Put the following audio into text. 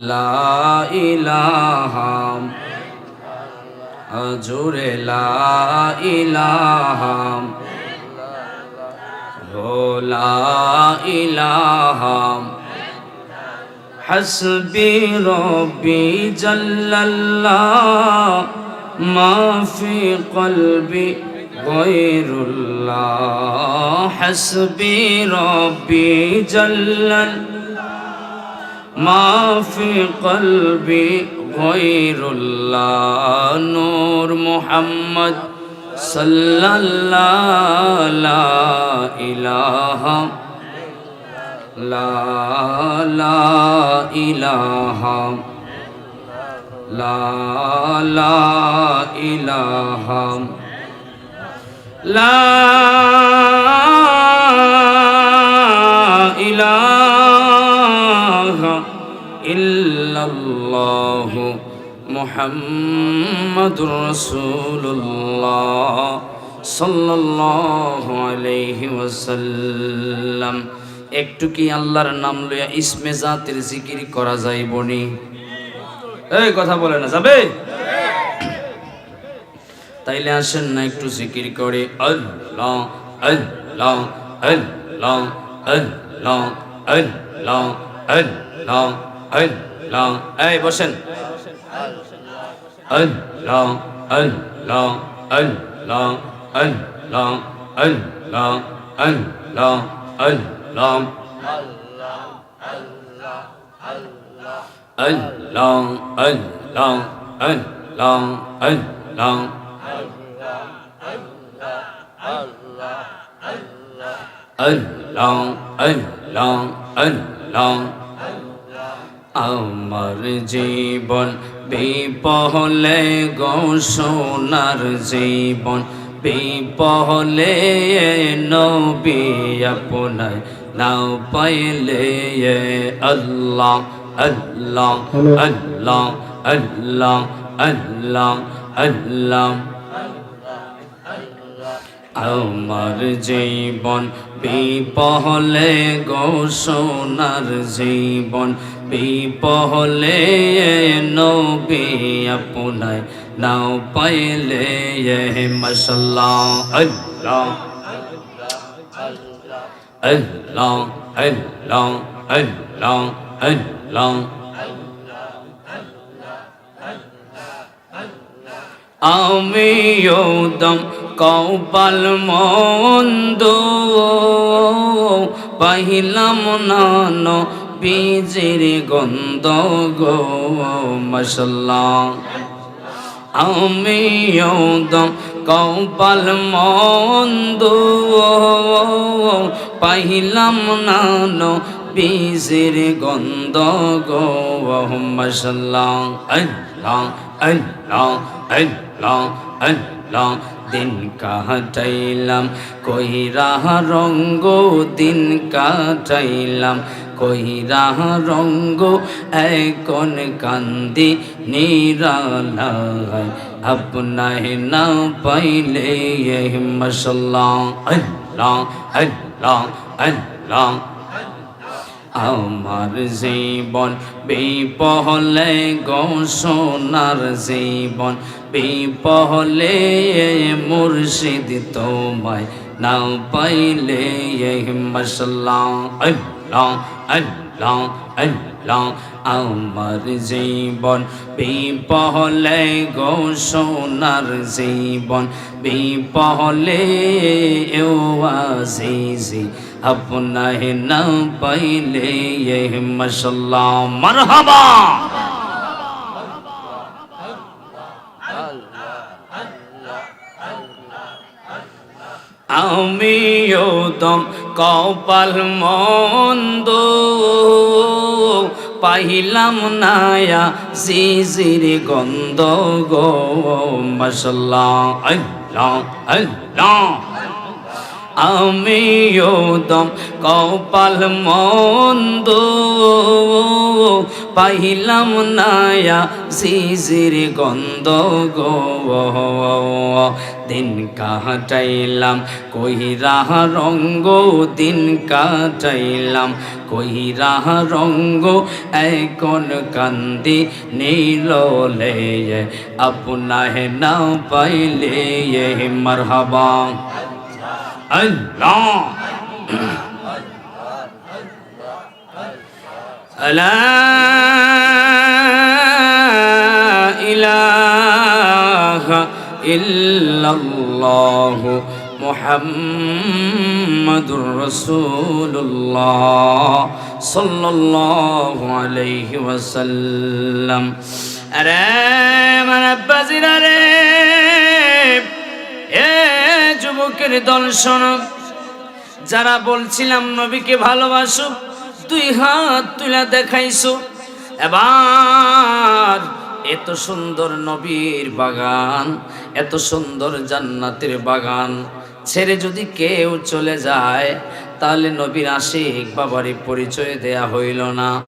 লাইলাহাম জোরে লাইলাহাম হো লাইলাহাম হসবি রবি জল্লাল্লাহ মাফি কলবি গৈরুল্লাহ হসবি রবি জল্লাল্লাহ ما في قلبي غير الله نور محمد صلى الله لا إله لا لا إله لا لا إله لا আল্লাহ মুহাম্মাদুর রাসূলুল্লাহ সাল্লাল্লাহু আলাইহি ওয়াসাল্লাম। একটু কি আল্লাহর নাম লইয়া ইসমে জাতির জিকির করা যাইব নি? এই কথা বলে না, যাবে? তাইলে আসেন না একটু জিকির করে আল্লাহ আল্লাহ আল্লাহ আল্লাহ আল্লাহ আল্লাহ। আল্লাহ এই বসেন আল্লাহ আল্লাহ আল্লাহ আল্লাহ আল্লাহ আল্লাহ আল্লাহ আল্লাহ আল্লাহ আল্লাহ আল্লাহ আল্লাহ আল্লাহ আল্লাহ আমার জীবন বিপহলে গো সোনার জীবন, বিপহলে নবী আপনার নাও পাইলে আল্লাহ আল্লাহ আল্লাহ আল্লাহ আল্লাহ আল্লাহ। আমার জীবন বিপহলে গো সোনার জীবন বিপহলে নবী আপনায় নাও পাইলে মশলা আল্লাহ আল্লাহ আল্লাহ আল্লাহ আল্লাহ আমি দম কৌপাল মন্দ, পাহিলাম নান বীজের গন্ধ গো মশলা আমি দম কৌপাল মন্দ পাহিলাম নান বীজের গন্ধ গো মশলা আল্লাহ আল্লাহ আল্লাহ আল্লাহ। দিন কাটাইলাম, কইরা রঙ্গ দিন কাটাইলাম, কইরা রঙ্গ এখন কান্দি নিরালায়। আপনায় না পাইলে মশলা আল্লাহ আল্লাহ আল্লাহ। আমার জীবন বিপহলে গো সোনার জীবন বিপহলে মুর্শিদ তোমায় না পাইলে মশলা। আল্লাহ আল্লাহ আমার জীবন বিপহলে গো সোনার জীবন বিপহলে ও আজিজি না পাইলে মশলা মারহাবা আমিও দম কপাল মন্দ পাহিলাম নায়া জিজির গন্ধ গো মশলা আল্লাহ আল্লাহ। আমিও দম কপাল মন্দ পাইলাম নায়া সিজির গন্ধ গো। দিন কাটাইলাম, কইরা রঙ্গ, দিন কাটাইলাম, কইরা রঙ্গ এখন কান্দি নীল লে আপনাহে না পাইলে মারহাবা। الله لا إله إلا الله محمد رسول الله صلى الله عليه وسلم أرى من أبزل أرى যুবকের দল শোনো। যারা বলছিলাম নবীকে ভালোবাসো তুই হাত তুলে দেখাইছো। এবার এত সুন্দর নবীর বাগান, এত সুন্দর জান্নাতের বাগান ছেড়ে যদি কেউ চলে যায়, তাহলে নবীর আশিক বাবারই পরিচয় দেয়া হইল না।